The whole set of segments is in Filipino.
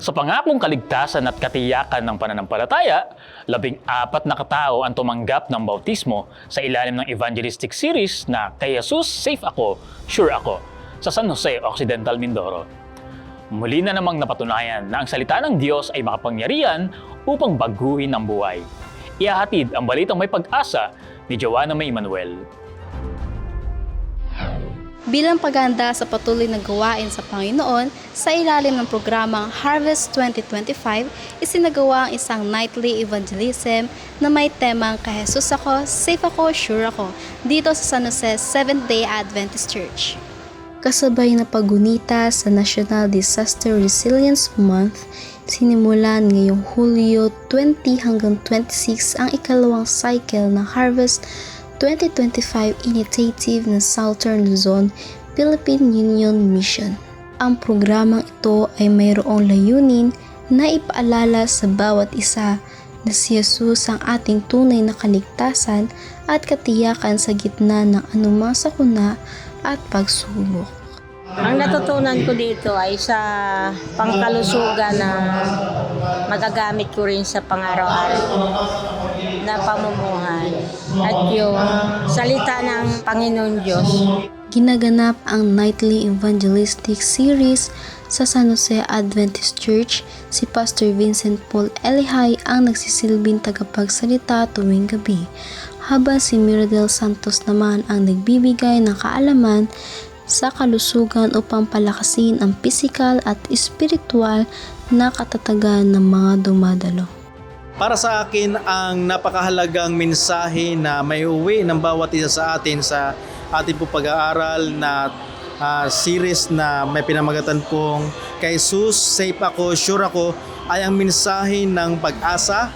Sa pangakong kaligtasan at katiyakan ng pananampalataya, labing apat na katao ang tumanggap ng bautismo sa ilalim ng evangelistic series na Kay Jesus, Safe Ako, Sure Ako sa San Jose, Occidental Mindoro. Muli na namang napatunayan na ang salita ng Diyos ay makapangyarihan upang baguhin ang buhay. Ihahatid ang balitang may pag-asa ni Joanna May Manuel. Bilang paganda sa patuloy na gawain sa Panginoon, sa ilalim ng programang Harvest 2025, isinagawa ang isang nightly evangelism na may temang Kay Jesus ako, safe ako, sure ako, dito sa San Jose Seventh-day Adventist Church. Kasabay na pagunita sa National Disaster Resilience Month, sinimulan ngayong Hulyo 20 hanggang 26 ang ikalawang cycle ng Harvest 2025 initiative ng Southern Luzon Philippine Union Mission. Ang programang ito ay mayroong layunin na ipaalala sa bawat isa na si Jesus ang ating tunay na kaligtasan at katiyakan sa gitna ng anumang sakuna at pagsubok. Ang natutunan ko dito ay sa pangkalusugan na magagamit ko rin sa pang-araw-araw na pamumuhay at yung salita ng Panginoon Diyos. Ginaganap ang nightly evangelistic series sa San Jose Adventist Church. Si Pastor Vincent Paul Elihay ang nagsisilbing tagapagsalita tuwing gabi, habang si Miradel Santos naman ang nagbibigay ng kaalaman sa kalusugan upang palakasin ang pisikal at espiritual na katatagan ng mga dumadalo. Para sa akin, ang napakahalagang mensahe na may uwi ng bawat isa sa atin sa ating po pag-aaral na ah, series na may pinamagatan pong kay Jesus, safe ako, sure ako, ay ang mensahe ng pag-asa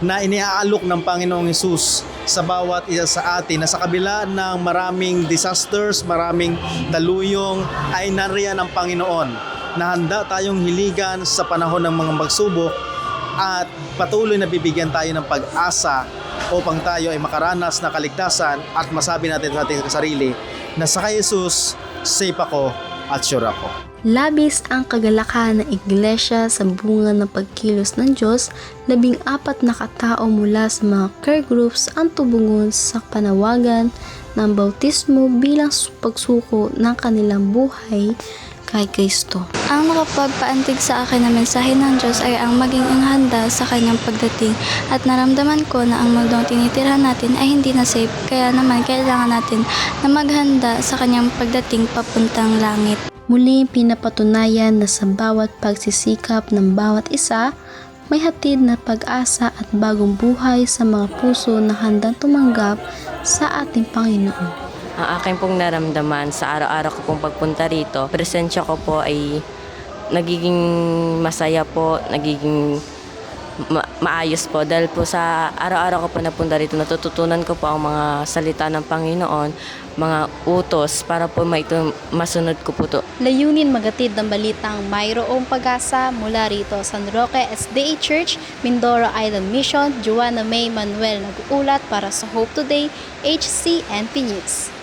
na iniaalok ng Panginoong Yesus sa bawat isa sa atin na sa kabila ng maraming disasters, maraming daluyong ay nariyan ang Panginoon na handa tayong hiligan sa panahon ng mga magsubok at patuloy na bibigyan tayo ng pag-asa upang tayo ay makaranas na kaligtasan at masabi natin sa ating sarili na sa kay Jesus, safe ako at sure ako. Labis ang kagalakan ng iglesia sa bunga ng pagkilos ng Diyos, labing apat na katao mula sa mga care groups ang tubungon sa panawagan ng bautismo bilang pagsuko ng kanilang buhay kay Kristo. Ang makapagpaantig sa akin na mensahe ng Diyos ay ang maging ang handa sa kanyang pagdating at naramdaman ko na ang mundong tinitirhan natin ay hindi na safe kaya naman kailangan natin na maghanda sa kanyang pagdating papuntang langit. Muli pinapatunayan na sa bawat pagsisikap ng bawat isa, may hatid na pag-asa at bagong buhay sa mga puso na handang tumanggap sa ating Panginoon. Ang aking pong naramdaman sa araw-araw ko pong pagpunta rito, presensya ko po ay nagiging masaya po, nagiging ma- maayos po. Dahil po sa araw-araw ko po napunta rito, natututunan ko po ang mga salita ng Panginoon, mga utos para po maito, masunod ko po to. Layunin magatid ng balitang mayroong pag-asa mula rito San Roque SDA Church, Mindoro Island Mission, Joanna May Manuel nag-uulat para sa Hope Today, HCNP News.